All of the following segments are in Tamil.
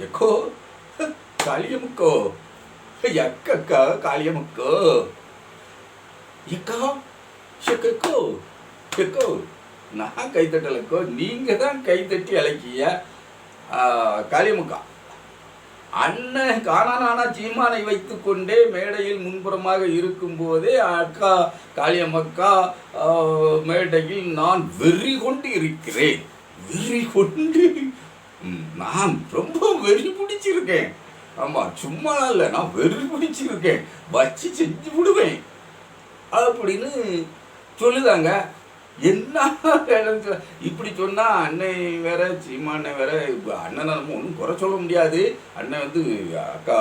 எக்கோ? காளியமுக்கோ? எக்கக்கா காளியமுக்கோ? எக்கா? எக்கோ எக்கோ? நான் கைத்தட்டலக்கோ நீங்க தான் கைத்தட்டி அழைக்கிய காளியமுக்கா. அண்ணன் காணானா சீமானை வைத்துக்கொண்டே மேடையில் முன்புறமாக இருக்கும்போதே அக்கா காளியம்மக்கா மேடையில் நான் வெறி கொண்டு இருக்கிறேன் வெறி கொண்டு நான் ரொம்ப வெறி பிடிச்சிருக்கேன். ஆமாம் சும்மா இல்லை நான் வெறி பிடிச்சிருக்கேன். வச்சு செஞ்சு விடுவேன். அப்படின்னு சொல்லுதாங்க. என்ன இப்படி சொன்னா அன்னை வேற சீமானை வேற இப்ப அண்ணனை நம்ம ஒன்றும் குறை சொல்ல முடியாது. அண்ணன் வந்து அக்கா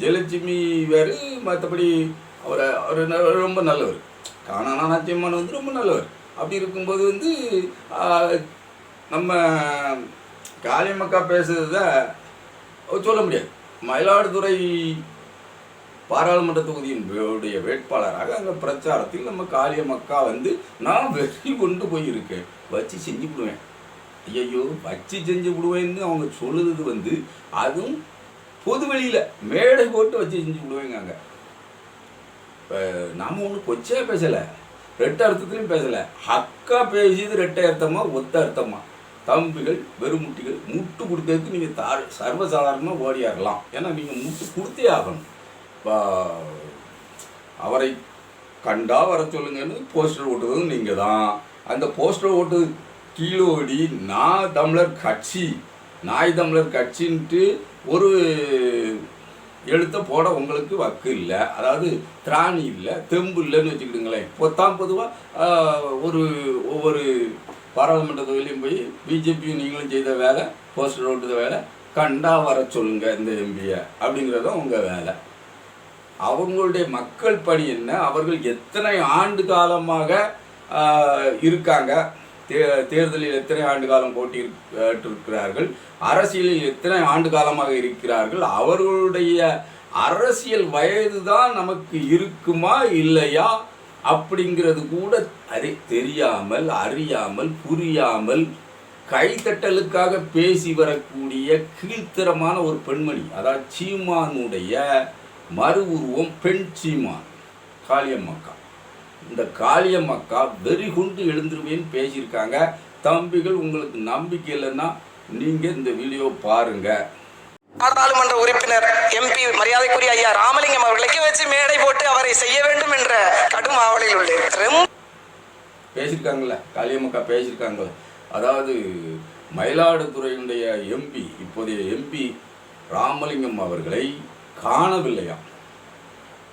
ஜெயலட்சுமி வேறு மற்றபடி அவரை அவர் ரொம்ப நல்லவர். காணானா சீமான் வந்து ரொம்ப நல்லவர். அப்படி இருக்கும்போது வந்து நம்ம காளியம்மக்கா பேசுறதை சொல்ல முடியாது. மயிலாடுதுறை பாராளுமன்ற தொகுதியின் உடைய வேட்பாளராக அந்த பிரச்சாரத்தில் நம்ம காளியம்மக்கா வந்து நான் வெற்றி கொண்டு போயிருக்கேன். வச்சு செஞ்சு விடுவேன். ஐயையோ வச்சு செஞ்சு விடுவேன்னு அவங்க சொல்லுறது வந்து அதுவும் பொது வெளியில் மேடை போட்டு வச்சு செஞ்சு விடுவேங்க அங்கே இப்போ நாம் ஒன்றும் கொச்சையாக பேசலை. ரெட்ட அர்த்தத்துலையும் பேசலை. அக்கா பேசியது ரெட்ட அர்த்தமாக ஒத்த அர்த்தமாக தம்பிகள் வெறுமுட்டிகள் முட்டு கொடுக்கறதுக்கு நீங்கள் தா சர்வசாதாரணமாக ஓடியாரலாம். ஏன்னா நீங்கள் முட்டு கொடுத்தே ஆகணும். இப்போ அவரை கண்டா வர சொல்லுங்கன்னு போஸ்டர் ஓட்டுவதும் நீங்கள் தான். அந்த போஸ்டர் ஓட்டு கீழோடி நான் தமிழர் கட்சி நாய் தமிழர் கட்சின்ட்டு ஒரு எழுத்த போட உங்களுக்கு வக்கு இல்லை. அதாவது திராணி இல்லை தெம்பு இல்லைன்னு வச்சுக்கிடுங்களேன். பொத்தாம் பொதுவாக ஒரு ஒவ்வொரு பாராளுமன்ற தொகுதியிலையும் போய் பிஜேபியும் நீங்களும் செய்த வேலை போஸ்டர் ஓட்டுத வேலை கண்டா வர சொல்லுங்க இந்த எம்பியை அப்படிங்கிறது தான் உங்கள் வேலை. அவங்களுடைய மக்கள் பணி என்ன? அவர்கள் எத்தனை ஆண்டு காலமாக இருக்காங்க? தே தேர்தலில் எத்தனை ஆண்டு காலம் போட்டியிட்டிருக்கிறார்கள்? அரசியலில் எத்தனை ஆண்டு காலமாக இருக்கிறார்கள்? அவர்களுடைய அரசியல் வயது தான் நமக்கு இருக்குமா? இல்லையா? அப்படிங்கிறது கூட அறி தெரியாமல் அறியாமல் புரியாமல் கைத்தட்டலுக்காக பேசி வரக்கூடிய கீழ்த்தரமான ஒரு பெண்மணி. அதாவது சீமானுடைய மறு உருவம் பெண் சீமான் காளியம்மக்கா. இந்த காளியம்மக்கா வெறி கொண்டு எழுந்துருவேன்னு பேசியிருக்காங்க. தம்பிகள் உங்களுக்கு நம்பிக்கை இல்லைன்னா நீங்கள் இந்த வீடியோ பாருங்க. நாடாளுமன்ற உறுப்பினர் எம்பி மரியாதைக்குரிய ஐயா ராமலிங்கம் அவர்களுக்கு வச்சு மேடை போட்டு அவரை செய்ய வேண்டும் என்ற கடும் ஆவலில் உள்ளேன் பேசியிருக்காங்களே காளியம்மக்கா பேசியிருக்காங்களே அதாவது மயிலாடுதுறையினுடைய எம்பி இப்போதைய எம்பி ராமலிங்கம் அவர்களை காணவில்லையாம்.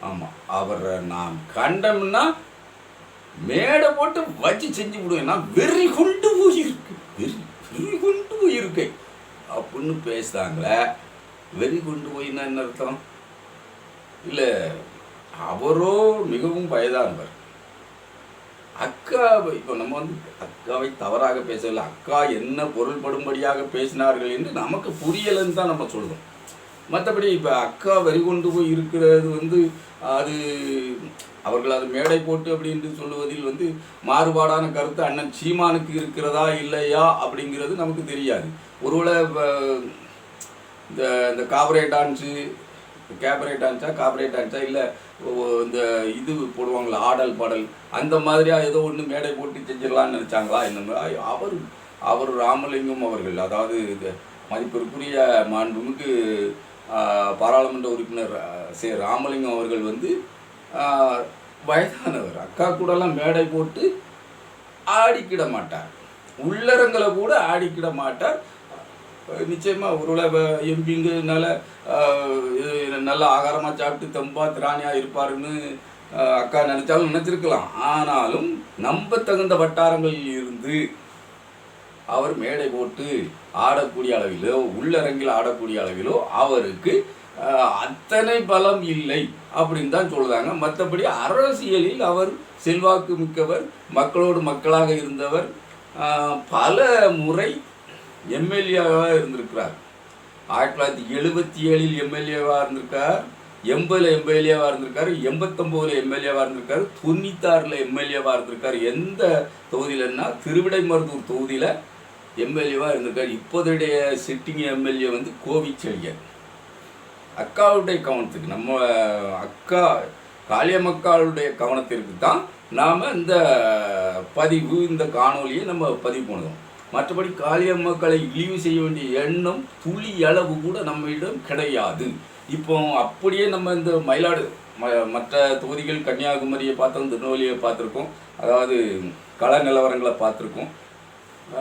ஆமாம் அவரை நான் கண்டம்னா மேடை போட்டு வச்சு செஞ்சு விடுவேன். நான் வெறி கொண்டு போயிருக்கு. வெறி வெறி கொண்டு போயிருக்கேன் அப்படின்னு பேசுகிறாங்களே வெறி கொண்டு போயின்னா என்ன அர்த்தம்? இல்லை அவரோ மிகவும் வயதானவர் அக்காவை இப்போ நம்ம வந்து அக்காவை தவறாக பேசவில்லை. அக்கா என்ன பொருள்படும்படியாக பேசினார்கள் என்று நமக்கு புரியலைன்னு தான் நம்ம சொல்கிறோம் மற்றபடி இப்போ அக்கா வரி கொண்டு போய் இருக்கிறது வந்து அது அவர்கள் அது மேடை போட்டு அப்படின்ட்டு சொல்லுவதில் வந்து மாறுபாடான கருத்து அண்ணன் சீமானுக்கு இருக்கிறதா இல்லையா அப்படிங்கிறது நமக்கு தெரியாது. ஒருவேளை இப்போ இந்த இந்த காபரே டான்ஸு கேபரேட் டான்ஸா காபரேட் டான்ஸா இல்லை இந்த இது போடுவாங்களா ஆடல் பாடல் அந்த மாதிரியா ஏதோ ஒன்று மேடை போட்டு செஞ்சிடலாம்னு நினச்சாங்களா? என்ன மாதிரி அவர் அவர் ராமலிங்கம் அவர்கள் அதாவது இந்த மதிப்பிற்குரிய மாண்புமிகு பாராளுமன்ற உறுப்பினர் சே ராமலிங்கம் அவர்கள் வந்து வயதானவர். அக்கா கூடலாம் மேடை போட்டு ஆடிக்கிட மாட்டார். உள்ளரங்களை கூட ஆடிக்கிட மாட்டார். நிச்சயமாக ஒருவேளை எம்பிங்கிறதுனால நல்ல ஆகாரமாக சாப்பிட்டு தெம்பாக திராணியாக இருப்பாருன்னு அக்கா நினச்சாலும் நினச்சிருக்கலாம். ஆனாலும் நம்ப தகுந்த வட்டாரங்களில் இருந்து அவர் மேடை போட்டு ஆடக்கூடிய அளவிலோ உள்ளரங்கில் ஆடக்கூடிய அளவிலோ அவருக்கு அத்தனை பலம் இல்லை அப்படின்னு தான் சொல்கிறாங்க மற்றபடி அரசியலில் அவர் செல்வாக்கு மிக்கவர் மக்களோடு மக்களாக இருந்தவர் பல முறை எம்எல்ஏவாக இருந்திருக்கிறார். ஆயிரத்தி தொள்ளாயிரத்தி எழுபத்தி ஏழில் எம்எல்ஏவாக இருந்திருக்கார். எண்பதில் எம்எல்ஏவாக இருந்திருக்காரு. எண்பத்தொம்போதில் எம்எல்ஏவாக இருந்திருக்காரு. தொண்ணூத்தாறில் எம்எல்ஏவாக இருந்திருக்காரு. எந்த தொகுதியிலன்னா திருவிடைமருதூர் தொகுதியில் எம்எல்ஏவாக இருந்திருக்கார். இப்போதைய சிட்டிங் எம்எல்ஏ வந்து கோவிச்செழியன். அக்காவுடைய கவனத்துக்கு நம்ம அக்கா காளியம்மக்காளுடைய கவனத்திற்கு தான் நாம் இந்த பதிவு இந்த காணொலியை நம்ம பதிவு பண்ணுவோம். மற்றபடி காளியம்மக்களை இழிவு செய்ய வேண்டிய எண்ணம் துளி அளவு கூட நம்மிடம் கிடையாது. இப்போ அப்படியே நம்ம இந்த மயிலாடு ம- மற்ற தொகுதிகள் கன்னியாகுமரியை பார்த்தோம் திருநெல்வேலியை பார்த்துருக்கோம். அதாவது கள நிலவரங்களை பார்த்துருக்கோம்.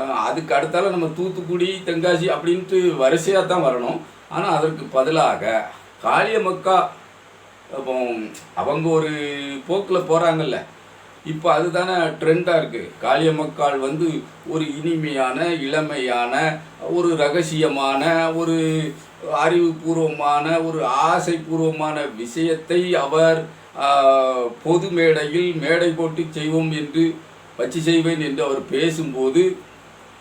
அதுக்கு அடுத்தால நம்ம தூத்துக்குடி தென்காசி அப்படின்ட்டு வரிசையாக தான் வரணும். ஆனால் அதற்கு பதிலாக காளியம்மக்கா இப்போ அவங்க ஒரு போக்கில் போகிறாங்கல்ல இப்போ அதுதானே ட்ரெண்டாக இருக்குது காளியம்மக்கால் வந்து ஒரு இனிமையான இளமையான ஒரு ரகசியமான ஒரு அறிவுபூர்வமான ஒரு ஆசைபூர்வமான விஷயத்தை அவர் பொது மேடையில் மேடை போட்டு செய்வோம் என்று வச்சு செய்வேன் என்று அவர் பேசும்போது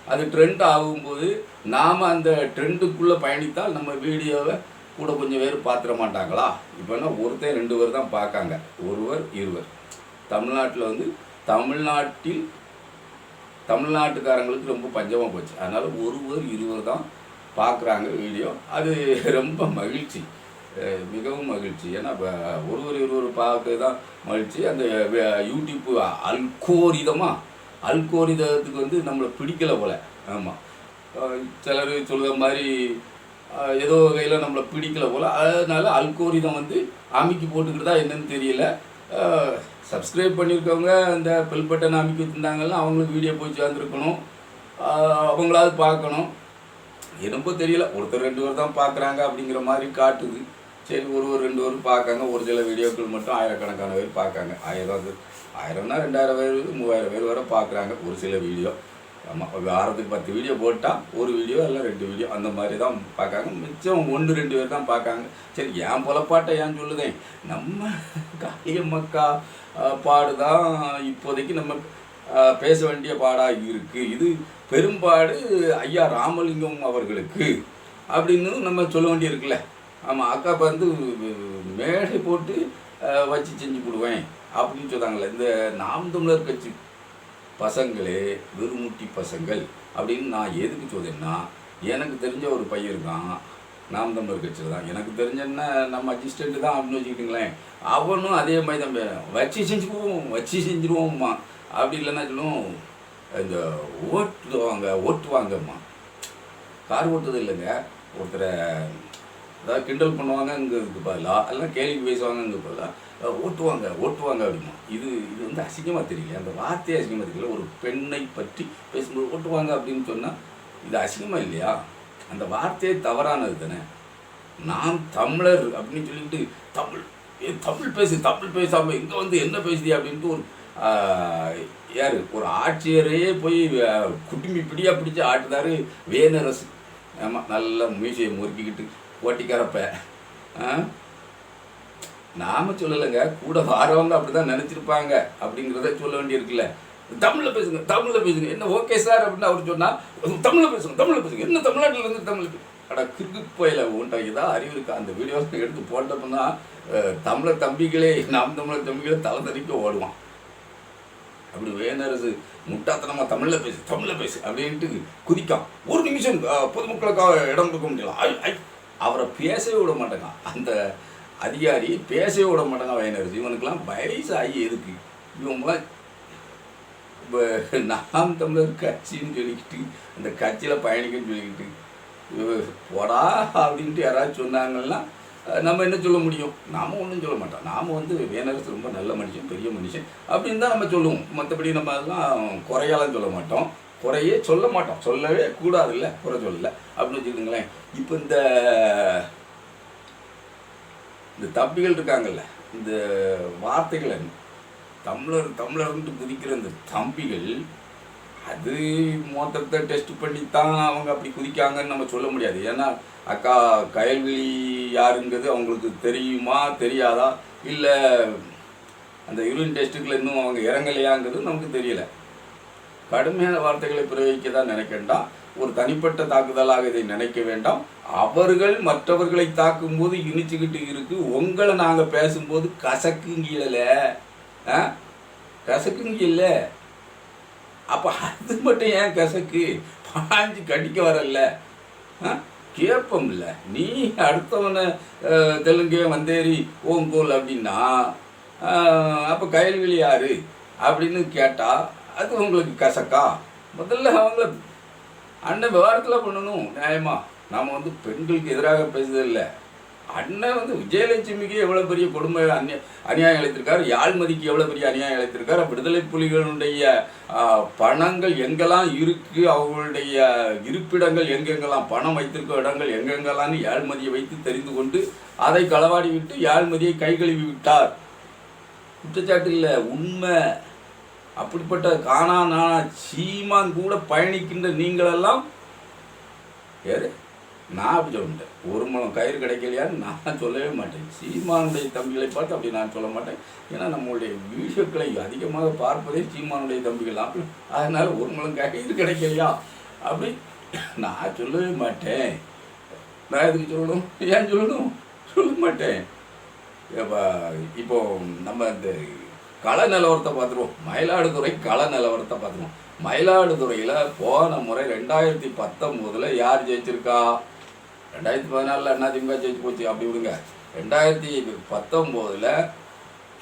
அது ட்ரெண்ட் ஆகும்போது நாம் அந்த ட்ரெண்டுக்குள்ளே பயணித்தால் நம்ம வீடியோவை கூட கொஞ்சம் பேர் பார்த்துட மாட்டாங்களா? இப்போன்னா ஒருத்தர் ரெண்டு பேர் தான் பார்க்காங்க. ஒருவர் இருவர். தமிழ்நாட்டில் வந்து தமிழ்நாட்டில் தமிழ்நாட்டுக்காரங்களுக்கு ரொம்ப பஞ்சமாக போச்சு. அதனால் ஒருவர் இருவர் தான் பார்க்குறாங்க வீடியோ. அது ரொம்ப மகிழ்ச்சி. மிகவும் மகிழ்ச்சி. ஏன்னா இப்போ ஒருவர் இருவர் பார்க்க தான் மகிழ்ச்சி. அந்த யூடியூப்பு அல்கோரிதமாக அல்கோரிதத்துக்கு வந்து நம்மளை பிடிக்கலை போல. ஆமாம் சிலர் சொல்கிற மாதிரி ஏதோ வகையில் நம்மளை பிடிக்கல போல். அதனால அல்கோரிதம் வந்து அமைக்கி போட்டுக்கிட்டு தான் என்னன்னு தெரியல. சப்ஸ்கிரைப் பண்ணியிருக்கவங்க அந்த பெல் பட்டனை அமைக்கி வச்சுருந்தாங்கன்னா அவங்களுக்கு வீடியோ போய் சேர்ந்துருக்கணும். அவங்களாவது பார்க்கணும். என்னமோ தெரியல. ஒருத்தர் ரெண்டு பேர் தான் பார்க்குறாங்க அப்படிங்கிற மாதிரி காட்டுது. சரி ஒரு ஒரு ரெண்டு பேரும் பார்க்காங்க. ஒரு சில வீடியோக்கள் மட்டும் ஆயிரக்கணக்கான பேர் பார்க்காங்க. ஆயிரம் ஆயிரம்னா ரெண்டாயிரம் பேர் மூவாயிரம் பேர் வரை பார்க்குறாங்க ஒரு சில வீடியோ ஆமாம் வாரத்துக்கு பத்து வீடியோ போட்டால் ஒரு வீடியோ இல்லை ரெண்டு வீடியோ அந்த மாதிரி தான் பார்க்காங்க மிச்சம் ஒன்று ரெண்டு பேர் தான் பார்க்காங்க சரி ஏன் பொலப்பாட்டை ஏன் சொல்லுதேன்? நம்ம காளியம்மக்கா பாடு தான் இப்போதைக்கு நம்ம பேச வேண்டிய பாடாக இருக்குது இது பெரும்பாடு ஐயா ராமலிங்கம் அவர்களுக்கு அப்படின்னு நம்ம சொல்ல வேண்டியிருக்குல்ல. ஆமாம் அக்கா இப்ப வந்து மேடை போட்டு வச்சு செஞ்சு கொடுவேன் அப்படின்னு சொன்னாங்களே இந்த நாம் தமிழர் கட்சி பசங்களே வெறுமுட்டி பசங்கள் அப்படின்னு நான் எதுக்கு சொல்றேன்னா எனக்கு தெரிஞ்ச ஒரு பையன் இருக்கான். நாம் தமிழர் கட்சியில் தான். எனக்கு தெரிஞ்சன்னா நம்ம அசிஸ்டண்ட்டு தான் அப்படின்னு வச்சுக்கிட்டுங்களேன். அவனும் அதே மாதிரி தான் வச்சு செஞ்சுக்குவோம் வச்சு செஞ்சுருவோம்மா. அப்படி இல்லைன்னா சொல்லுவோம் இந்த ஓட்டு வாங்க ஓட்டு வாங்கம்மா. கார் ஓட்டுறது இல்லைங்க. ஒருத்தரை அதாவது கிண்டல் பண்ணுவாங்கங்கிறதுக்கு பதிலாக எல்லாம் கேள்வி பேசுவாங்கங்கிறது பதிலாக ஓட்டுவாங்க ஓட்டுவாங்க அப்படிமா இது இது வந்து அசிங்கமாக தெரியல அந்த வார்த்தையே அசிங்கமாக தெரியல. ஒரு பெண்ணை பற்றி பேசும்போது ஓட்டுவாங்க அப்படின்னு சொன்னால் இது அசிங்கமாக இல்லையா? அந்த வார்த்தையே தவறானது தானே? நான் தமிழர் அப்படின்னு சொல்லிட்டு தமிழ் ஏ தமிழ் பேசு தமிழ் பேசாமல் இங்கே வந்து என்ன பேசுதி அப்படின்ட்டு ஒரு யார் ஒரு ஆட்சியரையே போய் ஆஹ், குடுமி பிடியா பிடிச்சு ஆட்டுதாரு வேனரசு ஆமாம் நல்லா மீசையை முறுக்கிக்கிட்டு ஓட்டிக்கிறப்ப நாம சொல்லலைங்க கூட வாரவங்க அப்படிதான் நினச்சிருப்பாங்க அப்படிங்கிறத சொல்ல வேண்டியிருக்குல்ல. தமிழில் பேசுங்க தமிழில் பேசுங்க. என்ன ஓகே சார் அப்படின்னு அவர் சொன்னால் தமிழில் பேசுங்க தமிழில் பேசுங்க. என்ன தமிழ்நாட்டில் இருந்து தமிழ் ஆனால் அட கிறுக்கு போயில உன்ட்ட ஏதாவது அறிவு இருக்கா? அந்த வீடியோஸ் எடுத்து போட்டோம்னா அஹ், தமிழர் தம்பிகளே நாம் தமிழர் தம்பிகளே தலை தறிக்க ஓடுவான். அப்படி வேணரசு முட்டாத்தனமாக தமிழில் பேசு தமிழில் பேசு அப்படின்ட்டு குதிக்கான். ஒரு நிமிஷம் பொதுமக்களுக்காக இடம் கொடுக்க முடியல. ஐ அவரை பேசவே விட மாட்டேங்க அந்த அதிகாரி பேசவே விட மாட்டேங்க வயனரசு இவனுக்கெல்லாம் வயசாகி எதுக்கு? இவங்களாம் இப்போ நாம் தமிழர் கட்சின்னு சொல்லிக்கிட்டு அந்த கட்சியில் பயணிக்கன்னு சொல்லிக்கிட்டு போடா அப்படின்ட்டு யாராவது சொன்னாங்கன்னா நம்ம என்ன சொல்ல முடியும்? நாம ஒன்றும் சொல்ல மாட்டோம். நாம் வந்து வேணரசு ரொம்ப நல்ல மனுஷன் பெரிய மனுஷன் அப்படின்னு தான் நம்ம சொல்லுவோம். மற்றபடி நம்ம அதெல்லாம் குறையாலாம் சொல்ல மாட்டோம். குறையே சொல்ல மாட்டோம். சொல்லவே கூடாதுல்ல. குறை சொல்லலை. அப்படின்னு வச்சுக்கோங்களேன். இப்போ இந்த இந்த தம்பிகள் இருக்காங்கல்ல இந்த வார்த்தைகளை தமிழர் தமிழர்ன்ட்டு குதிக்கிற இந்த தம்பிகள் அது மொத்தத்தை டெஸ்ட் பண்ணி தான் அவங்க அப்படி குதிக்காங்கன்னு நம்ம சொல்ல முடியாது. ஏன்னா அக்கா கயல்விழி யாருங்கிறது அவங்களுக்கு தெரியுமா தெரியாதா? இல்லை அந்த யூரின் டெஸ்ட்டுக்குள்ள இன்னும் அவங்க இறங்கலையாங்கிறது நமக்கு தெரியல. கடுமையான வார்த்தைகளை பிரயோகிக்க தான் நினைக்க வேண்டாம் ஒரு தனிப்பட்ட தாக்குதலாக இதை நினைக்க வேண்டாம். அவர்கள் மற்றவர்களை தாக்கும்போது இனிச்சுக்கிட்டு இருக்கு. உங்களை நாங்கள் பேசும்போது கசக்குங்கீழலை. ஆ? இல்லை. அப்போ அது மட்டும் ஏன் கசக்கு? பாஞ்சு கடிக்க வரல ஆ? கேட்போம்ல நீ அடுத்தவனை அஹ், தெலுங்கே வந்தேரி ஓங்கோல் அப்படின்னா அப்போ கயல்வெளி யாரு? அப்படின்னு கேட்டால் அது உங்களுக்கு கசக்கா? முதல்ல அவங்கள அண்ணன் விவகாரத்தில் பண்ணணும் நியாயமா? நாம் வந்து பெண்களுக்கு எதிராக பேசுறதில்லை அண்ணன் வந்து விஜயலட்சுமிக்கு எவ்வளோ பெரிய கொடுமை அந்நிய அநியாயம் அளித்திருக்காரு? யாழ்மதிக்கு எவ்வளோ பெரிய அநியாயம் அளித்திருக்காரு? விடுதலை புலிகளுடைய பணங்கள் எங்கெல்லாம் இருக்கு? அவங்களுடைய இருப்பிடங்கள் எங்கெங்கெல்லாம் பணம் வைத்திருக்க இடங்கள் எங்கெங்கெல்லாம்னு யாழ்மதியை வைத்து தெரிந்து கொண்டு அதை களவாடி விட்டு யாழ்மதியை கை கழுவி விட்டார். குற்றச்சாட்டு இல்லை உண்மை. அப்படிப்பட்ட காணா நானா சீமான் கூட பயணிக்கின்ற நீங்களெல்லாம் யாரு? நான் அப்படி சொல்ல ஒரு முழம் கயிறு கிடைக்கலையான்னு நான் சொல்லவே மாட்டேன். சீமானுடைய தம்பிகளை பார்த்து அப்படி நான் சொல்ல மாட்டேன். ஏன்னா நம்மளுடைய வீடியோக்களை அதிகமாக பார்ப்பதே சீமானுடைய தம்பிகள் தான். அதனால் ஒரு மலம் கயிறு கிடைக்கலையா? அப்படி நான் சொல்லவே மாட்டேன். நான் எதுக்கு சொல்லணும்? ஏன் சொல்லணும்? சொல்ல மாட்டேன். இப்போ நம்ம இந்த கள நிலவரத்தை பார்த்துருவோம். மயிலாடுதுறை கள நிலவரத்தை பார்த்துருவோம். மயிலாடுதுறையில் போன முறை ரெண்டாயிரத்தி பத்தொம்போதில் யார் ஜெயிச்சிருக்கா? ரெண்டாயிரத்தி பதினாலில் அண்ணா திமுக ஜெயிச்சு போச்சு? அப்படி விடுங்க. ரெண்டாயிரத்தி பத்தொம்போதில்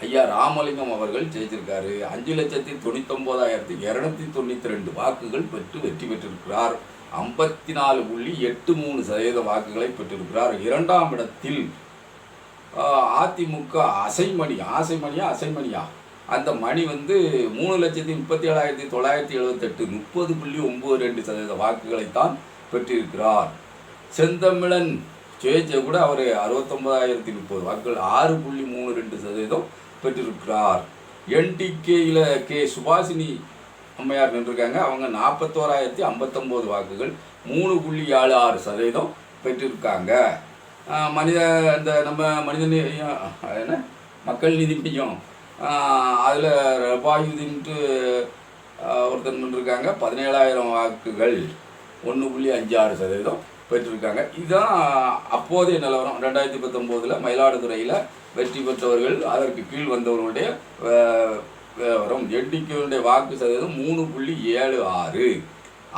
ஐயா ராமலிங்கம் அவர்கள் ஜெயிச்சிருக்காரு. அஞ்சு லட்சத்தி தொண்ணூத்தொம்போதாயிரத்தி இரநூத்தி தொண்ணூற்றி ரெண்டு வாக்குகள் பெற்று வெற்றி பெற்றிருக்கிறார். ஐம்பத்தி நாலு புள்ளி எட்டு மூணு சதவீத வாக்குகளை பெற்றிருக்கிறார். இரண்டாம் இடத்தில் அதிமுக அசைமணி. ஆசைமணியா அசைமணியா? அந்த மணி வந்து மூணு லட்சத்தி முப்பத்தி ஏழாயிரத்தி தொள்ளாயிரத்தி எழுபத்தெட்டு முப்பது புள்ளி ஒம்பது ரெண்டு சதவீத வாக்குகளைத்தான் பெற்றிருக்கிறார். செந்தமிழன் சுயேட்சை கூட அவர் அறுபத்தொம்பதாயிரத்தி முப்பது வாக்குகள் ஆறு புள்ளி மூணு ரெண்டு சதவீதம் பெற்றிருக்கிறார். என்டிகேயில் கே சுபாஷினி அம்மையார் நின்றுருக்காங்க. அவங்க நாற்பத்தோராயிரத்தி ஐம்பத்தொம்போது வாக்குகள் மூணு புள்ளி ஏழு ஆறு சதவீதம் பெற்றிருக்காங்க. மனித இந்த நம்ம மனித என்ன? மக்கள் நிதி மையம். அதில் ரபாயுதீன்ட்டு ஒருத்தர் நின்றுருக்காங்க. பதினேழாயிரம் வாக்குகள் ஒன்று புள்ளி அஞ்சு ஆறு சதவீதம் பெற்றிருக்காங்க. இதுதான் அப்போதைய நிலவரம். ரெண்டாயிரத்தி பத்தொம்போதில் மயிலாடுதுறையில் வெற்றி பெற்றவர்கள் அதற்கு கீழ் வந்தவர்களுடைய ஆஹ், விவரம் எண்ணிக்கையுடைய வாக்கு சதவீதம் மூணு புள்ளி ஏழு ஆறு.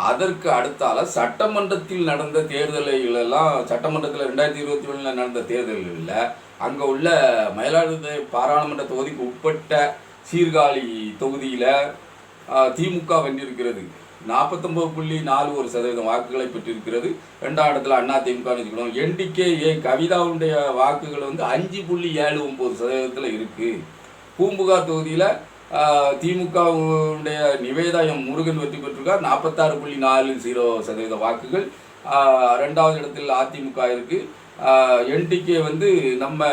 அதற்கு அடுத்தால சட்டமன்றத்தில் நடந்த தேர்தல்களெல்லாம் சட்டமன்றத்தில் ரெண்டாயிரத்தி இருபத்தி ஒன்றில் நடந்த தேர்தல்களில் அங்கே உள்ள மயிலாடுதுறை பாராளுமன்ற தொகுதிக்கு உட்பட்ட சீர்காழி தொகுதியில் திமுக வென்றிருக்கிறது. நாற்பத்தொம்பது புள்ளி நாலு ஒரு சதவீதம் வாக்குகளை பெற்றிருக்கிறது. ரெண்டாம் இடத்துல அண்ணா திமுக வச்சுக்கணும். என்டிகே ஏ கவிதாவுடைய வாக்குகள் வந்து அஞ்சு புள்ளி ஏழு ஒம்பது சதவீதத்தில் இருக்குது பூம்புகார் தொகுதியில் திமுகவுடைய நிவேதாயம் முருகன் வெற்றி பெற்றிருக்கார். நாற்பத்தாறு புள்ளி நாலு ஜீரோ சதவீத வாக்குகள். ரெண்டாவது இடத்தில் அதிமுக இருக்குது என்டிகே வந்து நம்ம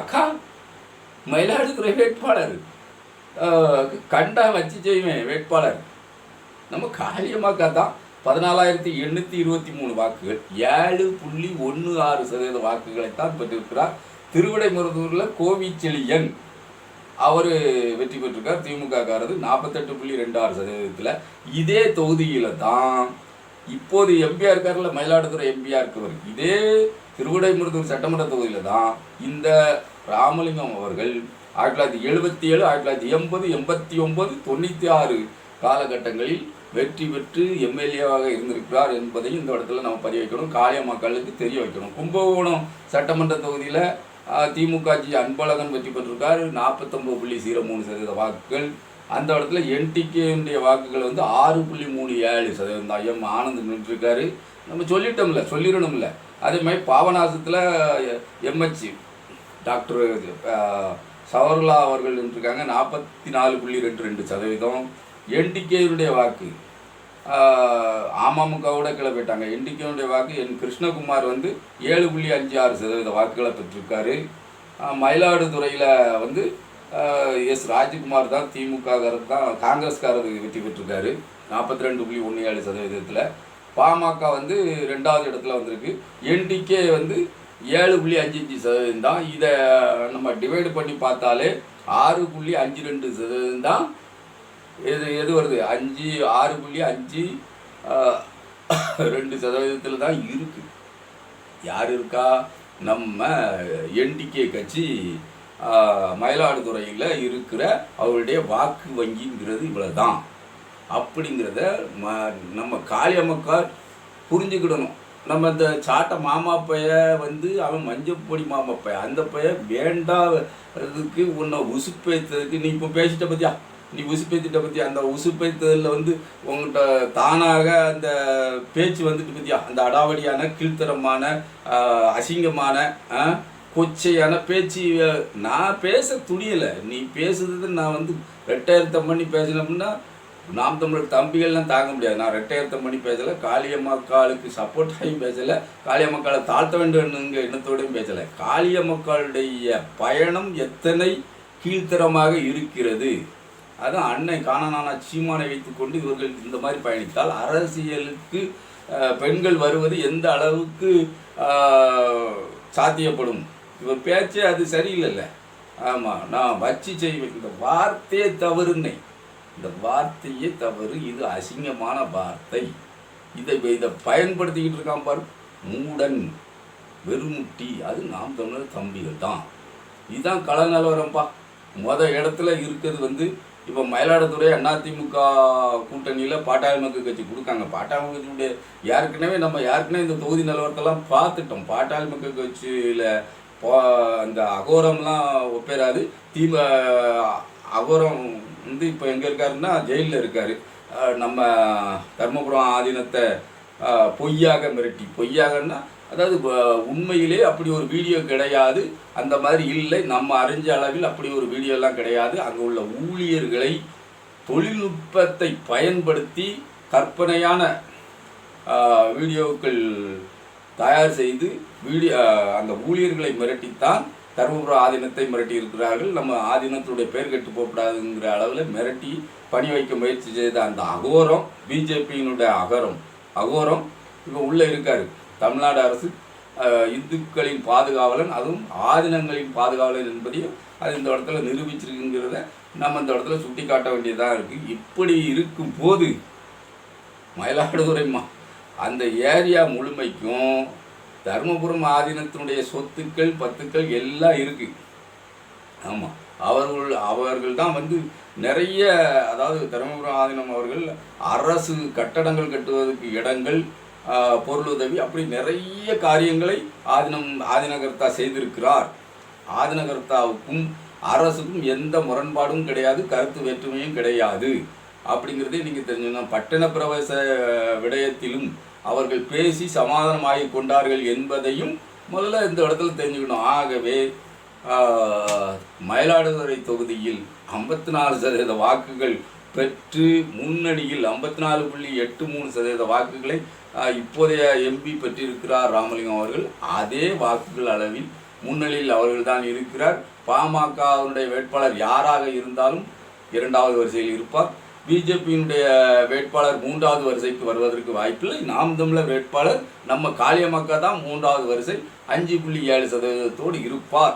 அக்கா மயிலாடுதுறை வேட்பாளர். கண்டா வச்சு செய்வேன் வேட்பாளர். நம்ம காரியமாக தான் பதினாலாயிரத்தி எண்ணூற்றி இருபத்தி மூணு வாக்குகள் ஏழு புள்ளி ஒன்று ஆறு சதவீத வாக்குகளைத்தான் பெற்றிருக்கிறார். திருவிடைமருதூரில் கோவிச்செழியன் அவர் வெற்றி பெற்றிருக்கார். திமுககாரது நாற்பத்தெட்டு புள்ளி ரெண்டு ஆறு சதவீதத்தில். இதே தொகுதியில் தான் இப்போது எம்பியா இருக்கார்ல மயிலாடுதுறை எம்பியா இருக்கவர். இதே திருவிடைமுருதூர் சட்டமன்ற தொகுதியில் தான் இந்த ராமலிங்கம் அவர்கள் ஆயிரத்தி தொள்ளாயிரத்தி எழுபத்தி ஏழு ஆயிரத்தி தொள்ளாயிரத்தி எண்பது எண்பத்தி ஒன்பது தொண்ணூற்றி ஆறு காலகட்டங்களில் வெற்றி பெற்று எம்எல்ஏவாக இருந்திருக்கிறார் என்பதையும் இந்த இடத்துல நம்ம பதிய வைக்கணும். காளிய மக்களுக்கு தெரிய வைக்கணும். கும்பகோணம் சட்டமன்ற தொகுதியில் திமுக ஜி அன்பழகன் வெற்றி பெற்றிருக்கார். நாற்பத்தொம்பது புள்ளி ஜீரோ மூணு சதவீத வாக்குகள். அந்த இடத்துல என்டிகேனுடைய வாக்குகள் வந்து ஆறு புள்ளி மூணு ஏழு சதவீதம் தான். எம் ஆனந்த் நின்றுருக்காரு நம்ம சொல்லிட்டோம்ல சொல்லிடணும்ல. அதே மாதிரி பாபநாசத்தில் எம்ஹெச் டாக்டர் சவர்லா அவர்கள் நின்றுருக்காங்க. நாற்பத்தி நாலு புள்ளி ரெண்டு ரெண்டு சதவீதம். என்டிகேயுடைய வாக்கு. அமமுகவோட கிளப்பிட்டாங்க போயிட்டாங்க. வாக்கு என் கிருஷ்ணகுமார் வந்து ஏழு புள்ளி அஞ்சு ஆறு சதவீத வாக்குகளை பெற்றிருக்காரு. மயிலாடுதுறையில் வந்து எஸ் ராஜ்குமார் தான் திமுக தான் காங்கிரஸ்காரர் வெற்றி பெற்றிருக்காரு. நாற்பத்தி ரெண்டு புள்ளி ஒன்று ஏழு சதவீதத்தில். பாமக வந்து ரெண்டாவது இடத்துல வந்திருக்கு. என்டிகே வந்து ஏழு புள்ளி அஞ்சு அஞ்சு சதவீதம் தான். இதை நம்ம டிவைடு பண்ணி பார்த்தாலே ஆறு புள்ளி அஞ்சு ரெண்டு சதவீதம் தான் எது எது வருது? அஞ்சு ஆறு புள்ளி அஞ்சு ரெண்டு சதவீதத்தில் தான் இருக்கு. யார் இருக்கா? நம்ம என்டிகே கட்சி மயிலாடுதுறையில் இருக்கிற அவருடைய வாக்கு வங்கிங்கிறது இவ்வளோ தான் அப்படிங்கிறத ம நம்ம காளியம்மக்கார் புரிஞ்சுக்கிடணும். நம்ம இந்த சாட்டை மாமா பைய வந்து அவன் மஞ்சப்பொடி மாமா பைய. அந்த பைய வேண்டாததுக்கு உன்னை உசுப்பேத்ததுக்கு நீ இப்போ பேசிட்ட பற்றியா நீ உசுப்பேத்திட்ட பற்றியா அந்த உசுப்பேத்ததில் வந்து உங்கள்கிட்ட தானாக அந்த பேச்சு வந்துட்டு பற்றியா அந்த அடாவடியான கீழ்த்தரமான அசிங்கமான கொச்சையான பேச்சு நான் பேச துணியலை. நீ பேசுறது நான் வந்து ரெட்டாயிரத்தம் பண்ணி பேசினோம்னா நாம் தமிழர் தம்பிகள்லாம் தாங்க முடியாது. நான் ரெட்டையர்த்தம் பண்ணி பேசலை காளியம்மாக்காளுக்கு சப்போர்ட் ஆகி பேசலை காளியம்மக்காலை தாழ்த்த வேண்டும்ங்கிற எண்ணத்தோடையும் பேசலை. காளியம்மாக்களுடைய பயணம் எத்தனை கீழ்த்தரமாக இருக்கிறது? அதான் அன்னை காணனான சீமானை வைத்துக்கொண்டு இவர்கள் இந்த மாதிரி பயணித்தால் அரசியலுக்கு பெண்கள் வருவது எந்த அளவுக்கு சாத்தியப்படும்? இவர் பேச்சே அது சரியில்லைல்ல. ஆமாம் நான் வச்சு செய்வேன். இந்த வார்த்தையே தவறுனை இந்த வார்த்தையே தவறு. இது அசிங்கமான வார்த்தை. இதை இதை பயன்படுத்திக்கிட்டு இருக்கான் பாரு. மூடன் வெறுமுட்டி. அது நாம் தமிழர் தம்பிகள் தான். இதுதான் கள நிலவரம்ப்பா மொதல் இடத்துல இருக்கிறது வந்து இப்போ மயிலாடுதுறை அதிமுக கூட்டணியில் பாட்டாளி மக்கள் கட்சி கொடுக்காங்க. பாட்டாளி மக்கள் கட்சியுடைய ஏற்கனவே நம்ம ஏற்கனவே இந்த தொகுதி நிலவரத்தெல்லாம் பார்த்துட்டோம். பாட்டாளி மக்கள் கட்சியில் போ இந்த அகோரம்லாம் ஒப்பேராது தீம அகோரம் வந்து இப்போ எங்கே இருக்காருன்னா ஜெயிலில் இருக்கார். நம்ம தர்மபுரம் ஆதீனத்தை பொய்யாக மிரட்டி. பொய்யாகன்னா அதாவது உண்மையிலே அப்படி ஒரு வீடியோ கிடையாது. அந்த மாதிரி இல்லை. நம்ம அறிஞ்ச அளவில் அப்படி ஒரு வீடியோலாம் கிடையாது. அங்கே உள்ள ஊழியர்களை தொழில்நுட்பத்தை பயன்படுத்தி கற்பனையான வீடியோக்கள் தயார் செய்து வீடியோ அந்த ஊழியர்களை மிரட்டித்தான் தருமபுரம் ஆதீனத்தை மிரட்டி இருக்கிறார்கள் நம்ம ஆதீனத்துடைய பெயர் கெட்டு போகக்கூடாதுங்கிற அளவில் மிரட்டி பணி வைக்க முயற்சி செய்த அந்த அகோரம் பிஜேபியினுடைய அகரம் அகோரம் இப்போ உள்ளே இருக்காரு. தமிழ்நாடு அரசு இந்துக்களின் பாதுகாவலன் அதுவும் ஆதீனங்களின் பாதுகாவலன் என்பதையும் அது இந்த இடத்துல நிரூபிச்சிருக்குங்கிறத நம்ம இந்த இடத்துல சுட்டி காட்ட வேண்டியதாக இருக்குது இப்படி இருக்கும் போது மயிலாடுதுறை மா அந்த ஏரியா முழுமைக்கும் தருமபுரம் ஆதீனத்தினுடைய சொத்துக்கள் பத்துக்கள் எல்லாம் இருக்குது ஆமாம் அவர்கள் அவர்கள் தான் வந்து நிறைய அதாவது தருமபுரம் ஆதீனம் அவர்கள் அரசு கட்டடங்கள் கட்டுவதற்கு இடங்கள் பொருளுதவி. அப்படி நிறைய காரியங்களை ஆதினம் ஆதினகர்த்தா செய்திருக்கிறார். ஆதினகர்த்தாவுக்கும் அரசுக்கும் எந்த முரண்பாடும் கிடையாது கருத்து வேற்றுமையும் கிடையாது. அப்படிங்கிறதே நீங்கள் தெரிஞ்சுக்கணும். பட்டண பிரவேச விடயத்திலும் அவர்கள் பேசி சமாதானமாகி கொண்டார்கள் என்பதையும் முதல்ல இந்த இடத்துல தெரிஞ்சுக்கணும். ஆகவே மயிலாடுதுறை தொகுதியில் ஐம்பத்தி நாலு சதவீத வாக்குகள் பெற்று முன்னணியில் ஐம்பத்தி நாலு புள்ளி எட்டு மூணு சதவீத வாக்குகளை இப்போதைய எம்பி பெற்றிருக்கிறார் ராமலிங்கம் அவர்கள். அதே வாக்குகள் அளவில் முன்னணியில் அவர்கள் தான் இருக்கிறார். பாமகவினுடைய வேட்பாளர் யாராக இருந்தாலும் இரண்டாவது வரிசையில் இருப்பார். பிஜேபியினுடைய வேட்பாளர் மூன்றாவது வரிசைக்கு வருவதற்கு வாய்ப்பில்லை. நாம் தமிழர் வேட்பாளர் நம்ம காளியமக்கா தான் மூன்றாவது வரிசை அஞ்சு புள்ளி ஏழு சதவீதத்தோடு இருப்பார்.